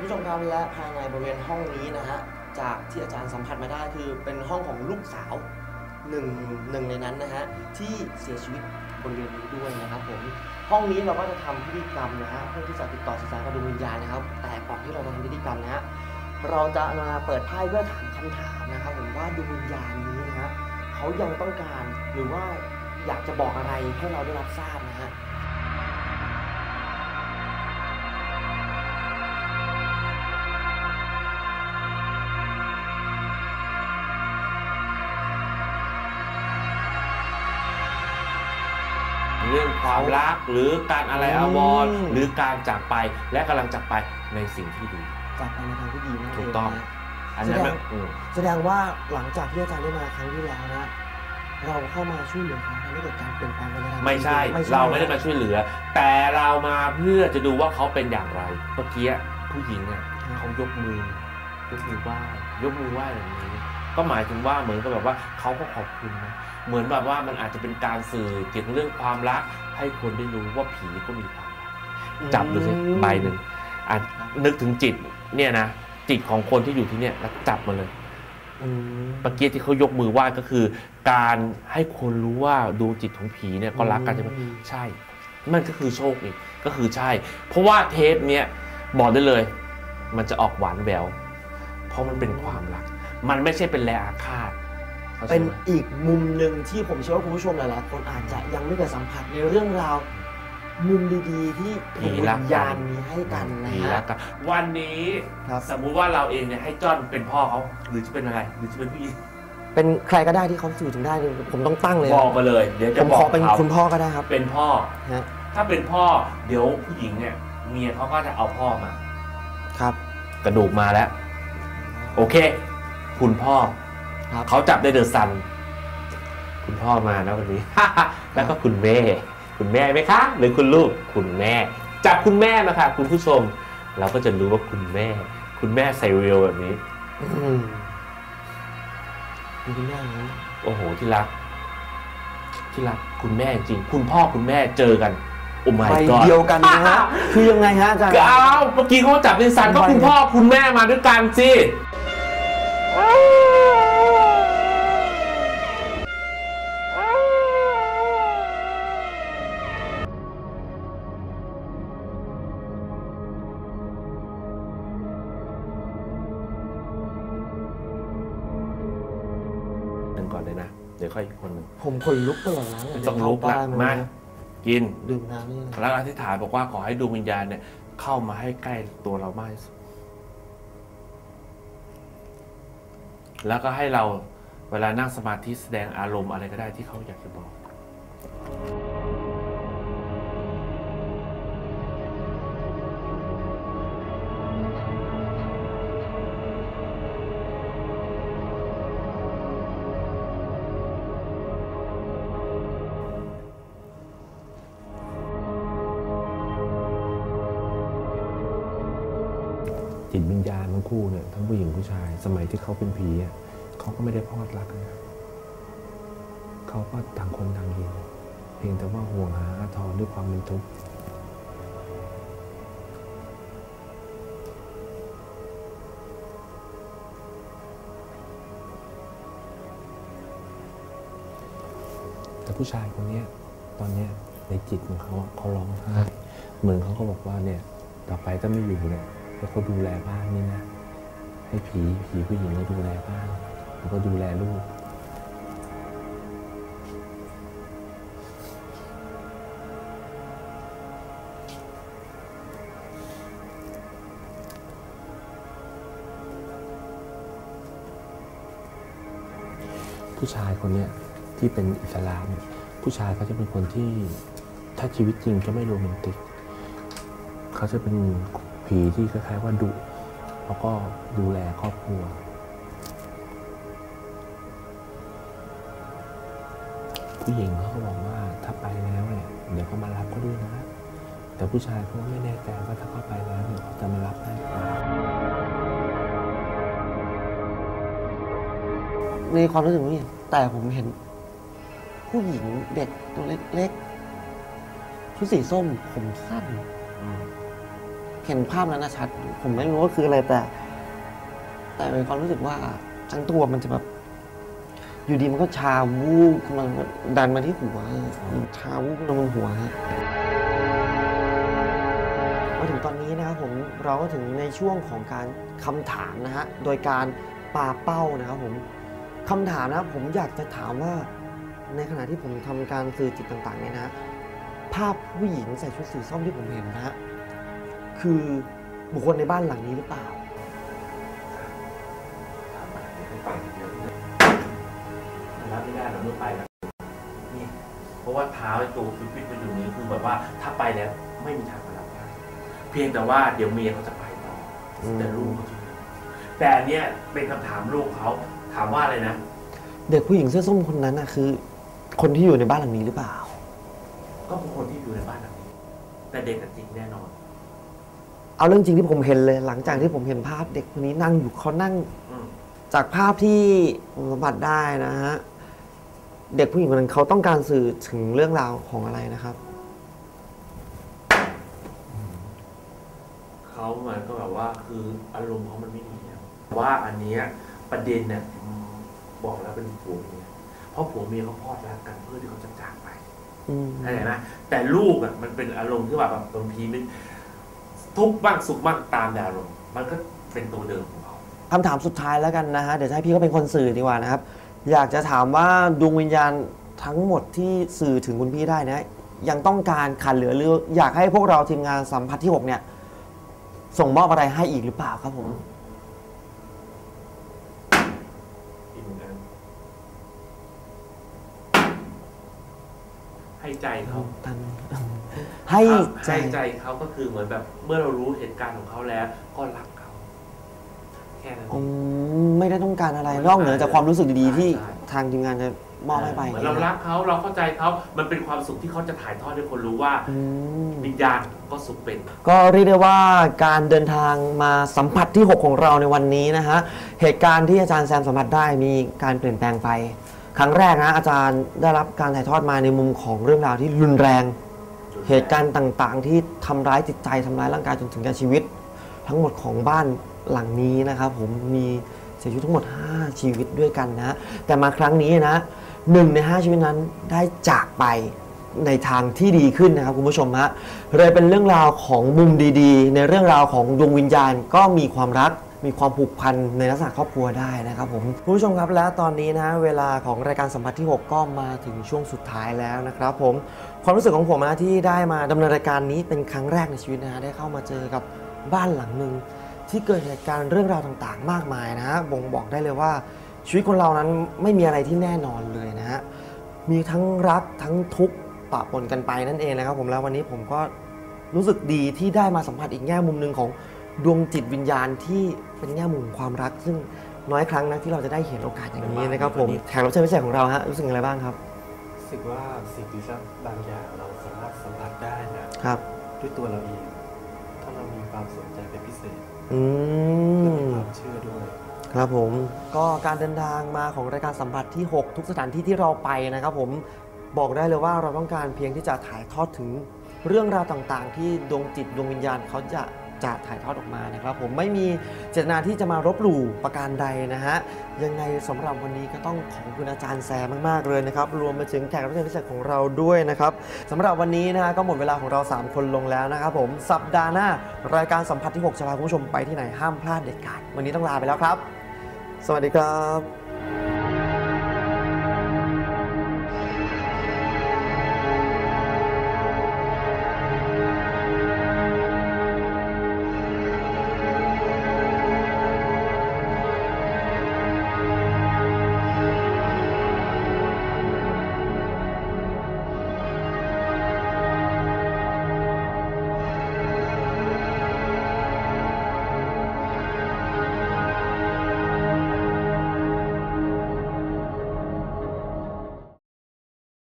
คุณผู้ชมครับและภายในบริเวณห้องนี้นะฮะจากที่อาจารย์สัมผัสมาได้คือเป็นห้องของลูกสาวหนึ่งหนึ่งในนั้นนะฮะที่เสียชีวิตบริเวณนี้ด้วยนะครับผมห้องนี้เราก็จะทำพิธีกรรมนะฮะเพื่อที่จะติดต่อสื่อสารกับดวงวิญญาณนะครับ แต่ก่อนที่เราจะทำพิธีกรรมนะฮะเราจะมาเปิดไพ่เพื่อถามคำถามนะครับผมว่าดวงวิญญาณนี้นะฮะเขายังต้องการหรือว่าอยากจะบอกอะไรให้เราได้รับทราบนะฮะ ความรักหรือการอะไรอาวรณ์อืมหรือการจากไปและกำลังจากไปในสิ่งที่ดีจากไปในทางที่ดีนั่นเถูกต้องนะอันนั้นแสดมังนอืมแสดงว่าหลังจากที่อาจารย์ได้มาครั้งที่แล้วนะเราเข้ามาช่วยเหลือเขาทำให้เกิดการเปลี่ยนแปลงไปในทางที่ไม่ใช่ดีเราไม่ได้มาช่วยเหลือ แต่เรามาเพื่อจะดูว่าเขาเป็นอย่างไรเมื่อกี้ผู้หญิงเนี่ยเขายกมือยกมือไหว้ยกมือไหว้แบบนี้ ก็หมายถึงว่าเหมือนกับแบบว่าเขาก็ขอบคุณนะเหมือนแบบว่ามันอาจจะเป็นการสื่อเกี่ยวกับเรื่องความรัก ให้คนได้รู้ว่าผีก็มีความรักจับดูสิใบหนึ่งอะนึกถึงจิตเนี่ยนะจิตของคนที่อยู่ที่เนี่ยแล้วจับมาเลยอืมเมื่อกี้ที่เขายกมือไหว้ก็คือ การให้คนรู้ว่าดวงจิตของผีเนี่ยก็รักกันใช่ไหมอืมใช่ มันก็คือโชคอีกก็คือใช่ เพราะว่าเทปเนี้ยบอกได้เลย มันจะออกหวานแหววเพราะมันเป็นความรัก มันไม่ใช่เป็นแรงอาฆาตข้าใจเป็นไหมอีกมุมหนึ่งที่ผมเชื่อว่าคุณผู้ชมหลายๆคนอาจจะยังไม่เคยสัมผัสในเรื่องราวมุมดีๆ ที่ดวงวิญญาณมีให้กันนะผีฮะรักกันวันนี้ครับสมมุติว่าเราเองเนี่ยให้จ้อนเป็นพ่อเขาหรือจะเป็นอะไรหรือจะเป็นพี่เป็นใครก็ได้ที่เขาสื่อถึงได้เนี่ยผมต้องตั้งเลยบอกมาเลยเดี๋ยวผจะมบอขกอเป็นเขาคุณพ่อก็ได้ครับ เป็นพ่อฮะถ้าเป็นพ่อเดี๋ยวผู้หญิงเนี่ยเมียเขาก็จะเอาพ่อมา ครับ กระดูกมาแล้ว โอเค คุณพ่อ ครับ เขาจับได้เดอะซัน คุณพ่อมานะวันนี้ แล้วก็คุณแม่ คุณแม่ไหมคะ หรือคุณลูก คุณแม่ จับคุณแม่มาค่ะ คุณผู้ชม เราก็จะรู้ว่าคุณแม่ คุณแม่ใส่เรียวแบบนี้ อืมมีคุณแม่อย่างนี้โอ้โห ที่รัก ที่รัก คุณแม่จริง คุณพ่อคุณแม่เจอกัน โอ้ my ใบ god เดียวกันนะฮะ คือยังไงฮะอาจารย์ก็เอาเมื่อกี้เขาจับในสันก็ใบคุณพ่อคุณแม่มาด้วยกันสิ ค่อยอีกคนหนึ่งผมขนลุกตลอดนะไม่ต้องลุกเดี๋ยวละเข้ามาบ้นกินดื่มน้ำนี่เลยแล้วอธิษฐานบอกว่าขอให้ดวงวิญญาณเนี่ยเข้ามาให้ใกล้ตัวเรามากที่สุดแล้วก็ให้เราเวลานั่งสมาธิแสดงอารมณ์อะไรก็ได้ที่เขาอยากจะบอก จิตวิญญาณทั้งคู่เนี่ยทั้งผู้หญิงผู้ชาย สมัยที่เขาเป็นผีเขาก็ไม่ได้พอดรักนะเขาก็ต่างคนต่างอยู่เพียงแต่ว่าห่วงหาอาทรด้วยความเป็นทุกข์แต่ผู้ชายคนนี้ตอนนี้ในจิตของเขาเขาร้องไห้เหมือนเขาก็บอกว่าเนี่ยต่อไปถ้าไม่อยู่เนี่ย ให้เขาดูแลบ้านนี่นะ ให้ผีผีผู้หญิงเขาดูแลบ้าน แล้วก็ดูแลลูก ผู้ชายคนเนี้ยที่เป็นอิสลามผู้ชายเขาจะเป็นคนที่ถ้าชีวิตจริงจะไม่โรแมนติก เขาจะเป็น ผีที่คล้ายๆว่าดุแล้วก็ดูแลครอบครัว ผู้หญิงเขาก็บอกว่าถ้าไปแล้วเนี่ยเดี๋ยวก็มารับเขาด้วยนะ แต่ผู้ชายเขาก็ไม่แน่ใจว่าถ้าเขาไปแล้วเนี่ยเขาจะมารับได้หรือเปล่ามีความรู้สึกว่าอย่างแต่ผมเห็น ผู้หญิงเด็กตัวเล็กๆชุดสีส้มผมสั้น เห็นภาพนั้นนะชัด ผมไม่รู้ว่าคืออะไรแต่ แต่เป็นความรู้สึกว่าทั้งตัวมันจะแบบ อยู่ดีมันก็ชาวูบมันดันมาที่หัวชาวูบขึ้นมาบนหัวมาถึงตอนนี้นะครับผมเราก็ถึงในช่วงของการคำถามนะฮะโดยการปาเป้านะครับผมคำถามนะผมอยากจะถามว่าในขณะที่ผมทำการสื่อจิตต่างๆเนี่ยนะฮะภาพผู้หญิงใส่ชุดสีส้มที่ผมเห็นนะฮะ คือบุคคลในบ้านหลังนี้หรือเปล่า รับไม่ได้เราเมื่อไปแล้วนี่เพราะว่าเท้าไอ้ตัวฟิตฟิตมันอยู่นี้คือแบบว่าถ้าไปแล้วไม่มีทางมารับได้เพียงแต่ว่าเดี๋ยวเมียเขาจะไปต่ออม แต่ลูกเขาจะอยู่แต่อันเนี้ยเป็นคำถามลูกเขาถามว่าอะไรนะ เด็กผู้หญิงเสื้อส้มคนนั้นน่ะคือ คนที่อยู่ในบ้านหลังนี้หรือเปล่า ก็เป็นคนที่อยู่ในบ้านหลังนี้ แต่เด็กอะจริงแน่นอน เอาเรื่องจริงที่ผมเห็นเลย หลังจากที่ผมเห็นภาพเด็กคนนี้นั่งอยู่เขานั่งอืมจากภาพที่ผมสัมผัสได้นะฮะเด็กผู้หญิงคนนั้นเขาต้องการสื่อถึงเรื่องราวของอะไรนะครับ เขาเหมือนก็แบบว่าคืออารมณ์เขามันไม่ดีอะว่าอันเนี้ยประเด็นเนี่ยอืมบอกแล้วเป็นผัวเมียเพราะผัวเมียเขาพลอดรักกันเพื่อที่เขาจะจากไปอืมเข้าใจไหมแต่ลูกอะมันเป็นอารมณ์ที่แบบบางทีมัน ทุกข์บ้างสุขบ้างตามแต่อารมณ์มันก็เป็นตัวเดิมของเราคำถามสุดท้ายแล้วกันนะฮะ เดี๋ยวให้พี่ก็เป็นคนสื่อดีกว่านะครับ อยากจะถามว่าดวงวิญญาณทั้งหมดที่สื่อถึงคุณพี่ได้นะ ยังต้องการขันเหลือหรืออยากให้พวกเราทีมงานสัมผัสที่ 6 เนี่ย ส่งมอบอะไรให้อีกหรือเปล่าครับผม อีกเหมือนกัน ให้ใจเขาตันให้ใจให้ใจเขาก็คือเหมือนแบบเมื่อเรารู้เหตุการณ์ของเขาแล้ว ก็รักเขาแค่นั้นอืมไม่ได้ต้องการอะไรนอกเหนือจากความรู้สึกดีๆที่ใช่ทางทีมงานจะมอบให้ไปเหมือนเรารักเขาเราเข้าใจเขามันเป็นความสุขที่เขาจะถ่ายทอดให้คนรู้ว่าอืมวิญญาณก็สุขเป็น ก็เรียกได้ว่าการเดินทางมาสัมผัสที่ 6 ของเราในวันนี้นะฮะเหตุการณ์ที่อาจารย์แซมสัมผัสได้มีการเปลี่ยนแปลงไป ครั้งแรกนะอาจารย์ได้รับการถ่ายทอดมาในมุมของเรื่องราวที่รุนแรง เหตุการณ์ต่างๆ ที่ทำร้ายจิตใจทำร้ายร่างกายจนถึงแก่ชีวิต ทั้งหมดของบ้านหลังนี้นะครับผมมีเสียชีวิตทั้งหมด 5 ชีวิตด้วยกันนะ แต่มาครั้งนี้นะหนึ่งใน 5 ชีวิตนั้นได้จากไปในทางที่ดีขึ้นนะครับคุณผู้ชมฮะเลยเป็นเรื่องราวของมุมดีๆ ในเรื่องราวของดวงวิญญาณก็มีความรัก มีความผูกพันในลักษณะครอบครัวได้นะครับผมคุณผู้ชมครับและตอนนี้นะเวลาของรายการสัมผัสที่ 6 ก็มาถึงช่วงสุดท้ายแล้วนะครับผมความรู้สึกของผมนะที่ได้มาดำเนินรายการนี้เป็นครั้งแรกในชีวิตนะฮะได้เข้ามาเจอกับบ้านหลังหนึ่งที่เกิดเหตุการณ์เรื่องราวต่างๆ มากมายนะฮะบ่งบอกได้เลยว่าชีวิตคนเรานั้นไม่มีอะไรที่แน่นอนเลยนะฮะมีทั้งรักทั้งทุกข์ปะปนกันไปนั่นเองนะครับผมแล้ววันนี้ผมก็รู้สึกดีที่ได้มาสัมผัสอีกแง่มุมหนึ่งของ ดวงจิตวิญญาณที่เป็นแง่มุมของความรัก ซึ่งน้อยครั้งนะที่เราจะได้เห็นโอกาสอย่างนี้นะครับผมแขกรับเชิญพิเศษของเราฮะรู้สึกอย่างไรบ้างครับรู้สึกว่าสิ่งที่บางอย่างเราสามารถสัมผัสได้นะครับ ด้วยตัวเราเองถ้าเรามีความสนใจเป็นพิเศษอืและมีมความเชื่อด้วยครับผมก็การเดินทางมาของรายการสัมผัสที่ 6 ทุกสถานที่ที่เราไปนะครับ ผมบอกได้เลยว่าเราต้องการเพียงที่จะถ่ายทอดถึงเรื่องราวต่างๆ ที่ดวงจิตดวงวิญญาณเขาจะ จะถ่ายทอดออกมานะครับ ผมไม่มีเจตนาที่จะมารบหลู่ประการใดนะฮะยังไงสำหรับวันนี้ก็ต้องขอบคุณอาจารย์แซมมากๆเลยนะครับ รวมไปถึงแขกรับเชิญพิเศษของเราด้วยนะครับสำหรับวันนี้นะฮะก็หมดเวลาของเรา 3 คนลงแล้วนะครับผมสัปดาห์หน้ารายการสัมผัสที่ 6 จะพาคุณผู้ชมไปที่ไหนห้ามพลาดเด็ดขาดวันนี้ต้องลาไปแล้วครับ สวัสดีครับ